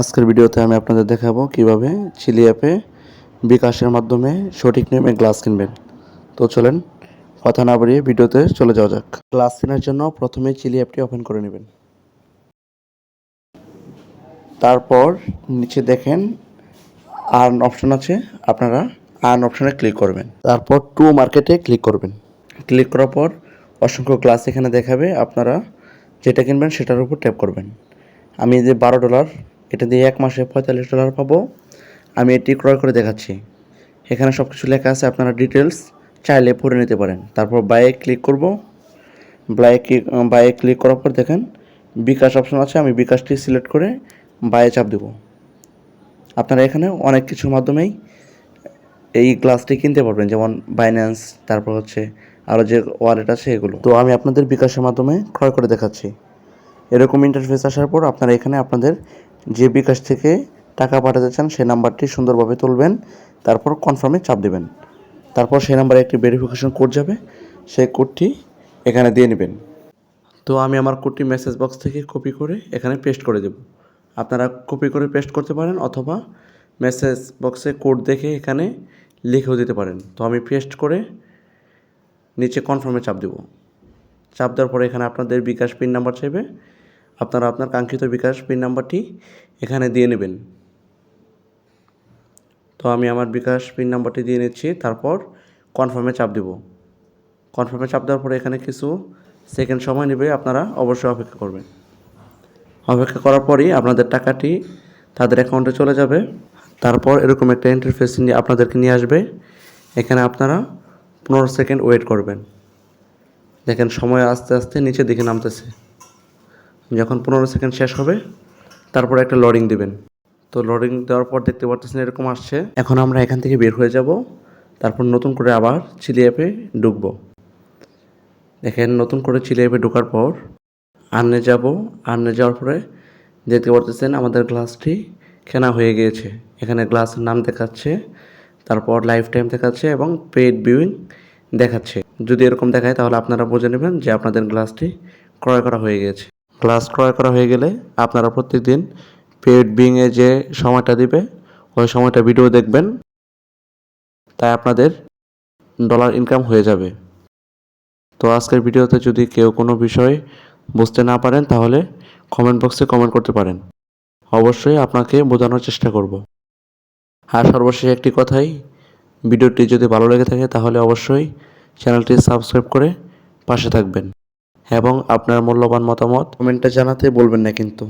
আজকের ভিডিওতে আমি আপনাদের দেখাবো কীভাবে চিলি অ্যাপে বিকাশের মাধ্যমে সঠিক নিয়মে গ্লাস কিনবেন। তো চলেন, কথা না বাড়িয়ে ভিডিওতে চলে যাওয়া যাক। গ্লাস কেনার জন্য প্রথমে চিলি অ্যাপটি ওপেন করে নেবেন। তারপর নিচে দেখেন আর্ন অপশন আছে, আপনারা আর্ন অপশনে ক্লিক করবেন। তারপর টু মার্কেটে ক্লিক করবেন। ক্লিক করার পর অসংখ্য গ্লাস এখানে দেখাবে, আপনারা যেটা কিনবেন সেটার উপর ট্যাপ করবেন। আমি যে বারো ডলার এটা দিয়ে এক মাসে পঁয়তাল্লিশ ডলার পাবো। আমি এটি ক্রয় করে দেখাচ্ছি। এখানে সব কিছু লেখা আছে, আপনারা ডিটেলস চাইলে পড়ে নিতে পারেন। তারপর বাইয়ে ক্লিক করব। বাইয়ে বাইয়ে ক্লিক করার পর দেখেন, বিকাশ অপশন আছে, আমি বিকাশটি সিলেক্ট করে বাইয়ে চাপ দেবো। আপনারা এখানে অনেক কিছুর মাধ্যমেই এই গ্লাসটি কিনতে পারবেন, যেমন বাইন্যান্স তারপর হচ্ছে আরও যে ওয়ালেট আছে এগুলো। তো আমি আপনাদের বিকাশের মাধ্যমে ক্রয় করে দেখাচ্ছি। এরকম ইন্টারফেস আসার পর আপনারা এখানে আপনাদের যে বিকাশ থেকে টাকা পাঠাতে চান, সেই নাম্বারটি সুন্দরভাবে তুলবেন, তারপর কনফার্মে চাপ দেবেন। তারপর সেই নাম্বারে একটি ভেরিফিকেশন কোড যাবে, সেই কোডটি এখানে দিয়ে নেবেন। তো আমি আমার কোডটি মেসেজ বক্স থেকে কপি করে এখানে পেস্ট করে দেব। আপনারা কপি করে পেস্ট করতে পারেন অথবা মেসেজ বক্সে কোড দেখে এখানে লিখেও দিতে পারেন। তো আমি পেস্ট করে নিচে কনফার্মে চাপ দেব। চাপ দেওয়ার পরে এখানে আপনাদের বিকাশ পিন নাম্বার চাইবে। আপনারা আপনার কাঙ্ক্ষিত বিকাশ পিন নাম্বারটি এখানে দিয়ে নেবেন। তো আমি আমার বিকাশ পিন নাম্বারটি দিয়ে নিচ্ছি, তারপর কনফার্মে চাপ দেব। কনফার্মে চাপ দেওয়ার পরে এখানে কিছু সেকেন্ড সময় নেবে, আপনারা অবশ্যই অপেক্ষা করবেন। অপেক্ষা করার পরই আপনাদের টাকাটি তাদের অ্যাকাউন্টে চলে যাবে। তারপর এরকম একটা ইন্টারফেস নিয়ে আপনাদেরকে নিয়ে আসবে। এখানে আপনারা পনেরো সেকেন্ড ওয়েট করবেন। দেখেন সময় আস্তে আস্তে নিচে দিকে নামতেছে। যখন পনেরো সেকেন্ড শেষ হবে, তারপর একটা লোডিং দিবেন। তো লোডিং দেওয়ার পর দেখতে পারতেছেন এরকম আসছে। এখন আমরা এখান থেকে বের হয়ে যাব, তারপর নতুন করে আবার চিলি অ্যাপে ঢুকবো। দেখেন, নতুন করে চিলি অ্যাপে ঢোকার পর আর্নে যাব। আর্নে যাওয়ার পরে দেখতে পারতেছেন আমাদের গ্লাসটি কেনা হয়ে গিয়েছে। এখানে গ্লাসের নাম দেখাচ্ছে, তারপর লাইফ টাইম দেখাচ্ছে এবং পেড ভিউইং দেখাচ্ছে। যদি এরকম দেখায় তাহলে আপনারা বুঝে নেবেন যে আপনাদের গ্লাসটি ক্রয় করা হয়ে গেছে গ্লাস ক্রয় করা হয়ে গেলে আপনারা প্রত্যেকদিন পেড বিংয়ে যে সময়টা দিবে, ওই সময়টা ভিডিও দেখবেন। তাই আপনাদের ডলার ইনকাম হয়ে যাবে। তো আজকের ভিডিওতে যদি কেউ কোনো বিষয় বুঝতে না পারেন, তাহলে কমেন্ট বক্সে কমেন্ট করতে পারেন। অবশ্যই আপনাকে বোঝানোর চেষ্টা করব। আর সর্বশেষ একটি কথাই, ভিডিওটি যদি ভালো লেগে থাকে, তাহলে অবশ্যই চ্যানেলটি সাবস্ক্রাইব করে পাশে থাকবেন। এবং আপনার মূল্যবান মতামত কমেন্টে জানাতে বলবেন না কিন্তু।